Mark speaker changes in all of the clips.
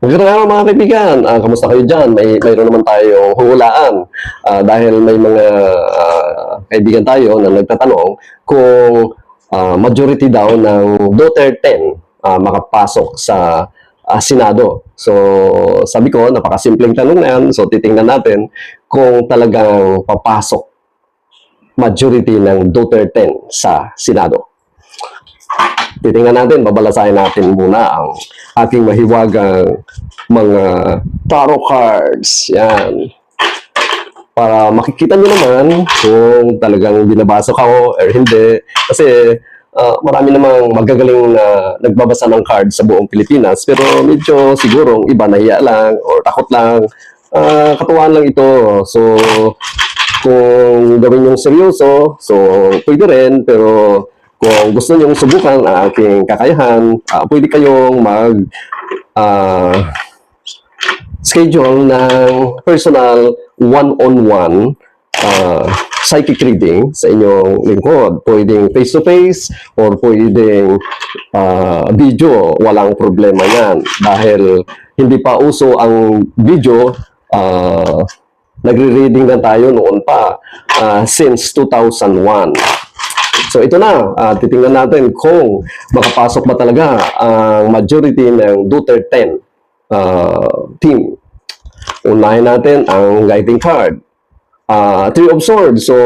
Speaker 1: Magandang araw mga kaibigan. Ah, kamusta kayo dyan? May, mayroon naman tayong hulaan Ah, dahil may mga ah, kaibigan tayo na nagtatanong kung ah, majority daw ng Duterte ah, makapasok sa ah, Senado. So, sabi ko, napakasimpleng tanong na yan. So, titingnan natin kung talagang papasok majority ng Duterte sa Senado titingnan natin, babalasahin natin muna ang ating mahiwagang mga tarot cards. Yan. Para makikita nyo naman kung talagang binabasa ka or hindi. Kasi ah, marami namang magagaling na nagbabasa ng cards sa buong Pilipinas. Pero medyo sigurong iba nahiya lang or takot lang. Ah, katuwaan lang ito. So, kung gawin yung seryoso, so pwede rin. Pero kung gusto nyo subukan ang aking kakayahan, ah, pwede kayong mag ah, schedule ng personal one-on-one ah, psychic reading sa inyong lingkod. Pwedeng face-to-face or pwedeng ah, video. Walang problema yan. Dahil hindi pa uso ang video, ah, nagre-reading na tayo noon pa ah, since 2001. So ito na, ah, titingnan natin kung makapasok ba talaga ang majority ng Duterte ah, team. Unahin natin ang guiding card. Ah, Three of Swords. So,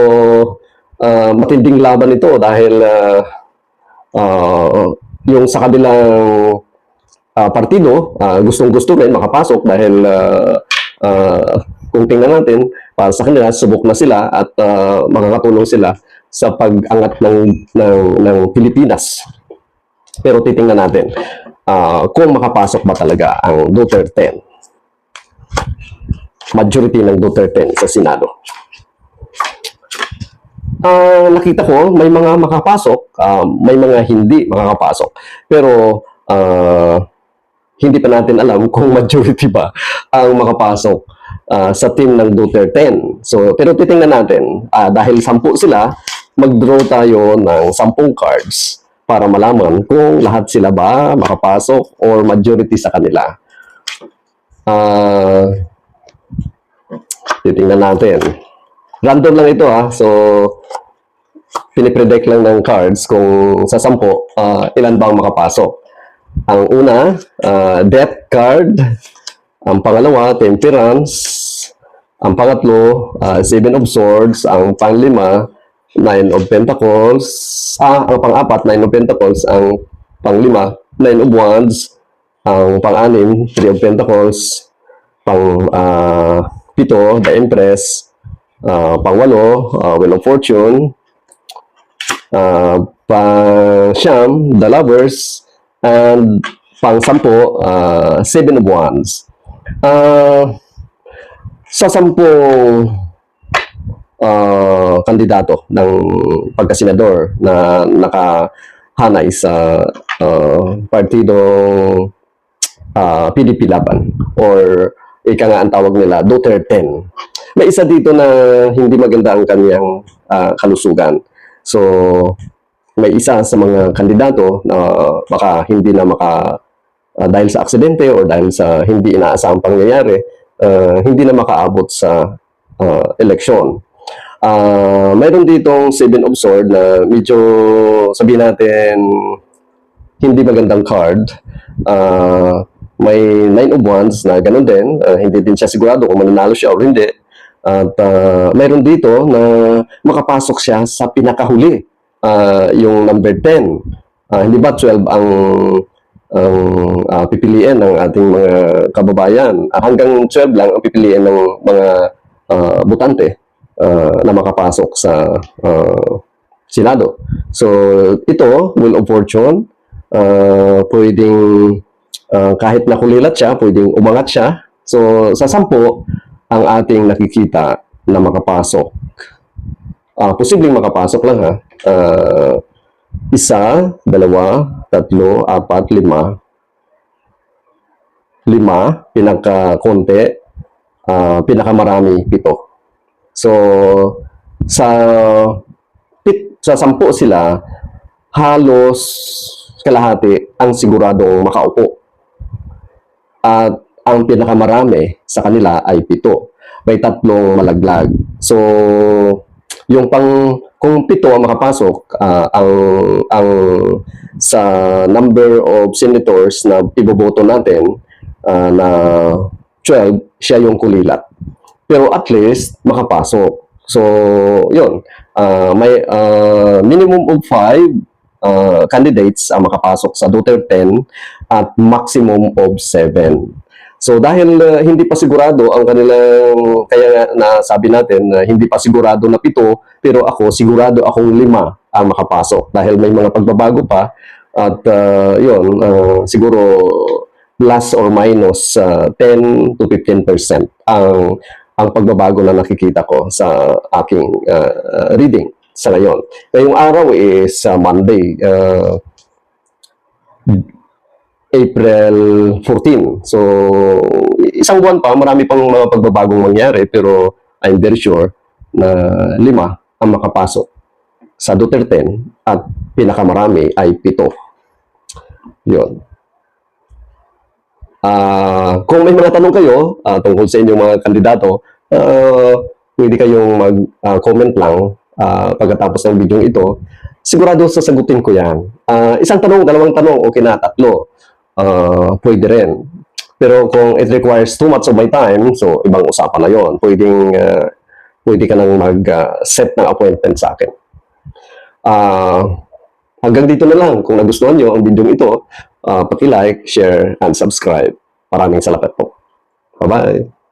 Speaker 1: ah, matinding laban ito dahil ah, ah, yung sa kabilang ah, partido, ah, gustong-gusto rin makapasok dahil ah, ah, kung tingnan natin, para sa kanila, subok na sila at ah, makakatulong sila sa pag-angat ng, ng, ng Pilipinas. Pero titingnan natin ah, kung makapasok ba talaga ang Duterte. Majority ng Duterte sa Senado. Ah, nakita ko may mga makapasok, ah, may mga hindi makakapasok. Pero ah, hindi pa natin alam kung majority ba ang makapasok ah, sa team ng Duterte. So, pero titingnan natin, ah, dahil sampu sila, mag-draw tayo ng sampung cards para malaman kung lahat sila ba makapasok or majority sa kanila. Ah, titingnan natin. Random lang ito ha. So, pinipredict lang ng cards kung sa sampo, ah, ilan ba ang makapasok. Ang una, ah, death card. Ang pangalawa, temperance. Ang pangatlo, ah, seven of swords. Ang panglima, nine of pentacles. Ah, ang pang-apat, nine of pentacles. Ang panglima, nine of wands. Ang pang-anim, three of pentacles. Pang pito, the empress. Ah, pang-walo, ah, wheel of fortune. Ah, pang siyam, the lovers, and pang sampo, ah, seven of wands. Ah, sa sampung ah, kandidato ng pagkasenador na nakahanay sa ah, partidong ah, PDP Laban or ika nga ang tawag nila Duterte. May isa dito na hindi maganda ang kanyang ah, kalusugan. So, may isa sa mga kandidato na baka hindi na maka ah, dahil sa aksidente or dahil sa hindi inaasahang pangyayari, ah, hindi na makaabot sa ah, eleksyon. Ah, mayroon ditong Seven of Sword na medyo sabihin natin hindi magandang card. Ah, may Nine of Wands na ganun din. Ah, hindi din siya sigurado kung mananalo siya or hindi. At ah, mayroon dito na makapasok siya sa pinakahuli. Ah, yung number 10. Ah, hindi ba 12 ang ang ah, pipiliin ng ating mga kababayan. Ah, hanggang 12 lang ang pipiliin ng mga ah, butante ah, na makapasok sa ah, Senado. So, ito, Wheel of Fortune, ah, pwedeng ah, kahit nakulilat siya, pwedeng umangat siya. So, sa sampo, ang ating nakikita na makapasok. Ah, posibleng makapasok lang ha. Ah, isa, dalawa, tatlo, apat, lima. Lima, pinaka-konti. ah, pinakamarami, pito. So, sa pit, sa sampu sila, halos kalahati ang siguradong makaupo. At ang pinakamarami sa kanila ay pito. May tatlong malaglag. So, yung pang kung pito ang makapasok ah, ang ang sa number of senators na iboboto natin ah, na 12 siya yung kulilat. Pero at least makapasok. So yun. Ah, may ah, minimum of 5 ah, candidates ang makapasok sa Duterte 10 at maximum of 7 So dahil uh, hindi pa sigurado ang kanilang kaya nga nasabi natin na hindi pa sigurado na pito pero ako sigurado akong lima ang makapasok dahil may mga pagbabago pa at uh, yun uh, siguro plus or minus uh, 10 to 15% ang ang pagbabago na nakikita ko sa aking uh, reading sa ngayon. Ngayong araw is uh, Monday. Uh, April 14. So, isang buwan pa, marami pang mga pagbabagong mangyari, pero I'm very sure na lima ang makapasok sa Duterte at pinakamarami ay pito. Yun. Ah, kung may mga tanong kayo ah, tungkol sa inyong mga kandidato, ah, pwede kayong mag-comment lang ah, pagkatapos ng video ito. Sigurado sasagutin ko yan. Ah, isang tanong, dalawang tanong, okay na, tatlo. Ah, pwede rin. Pero kung it requires too much of my time, so ibang usapan na yon. Pwedeng, ah, pwede ka nang mag-set ng appointment sa akin. Ah, hanggang dito na lang. Kung nagustuhan nyo ang video ito, ah, paki-like, share, and subscribe. Maraming salamat po. Bye-bye.